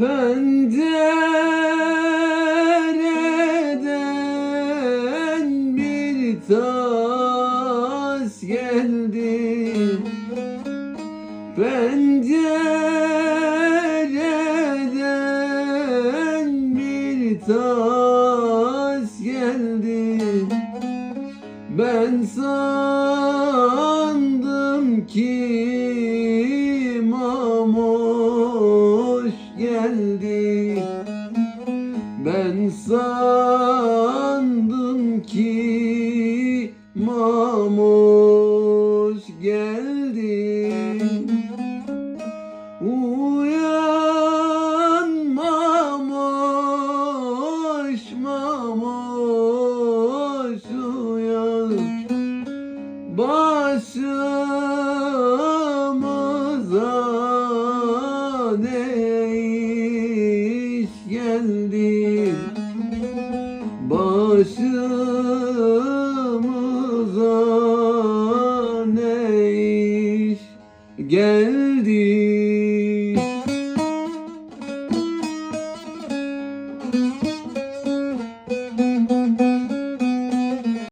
Pencereden bir tas geldi. Pencereden bir tas geldi. Ben sandım ki geldi. Ben sandım ki mamoş geldi. Uyan mamoş mamoş uyan. Başımıza başımıza ne iş geldi?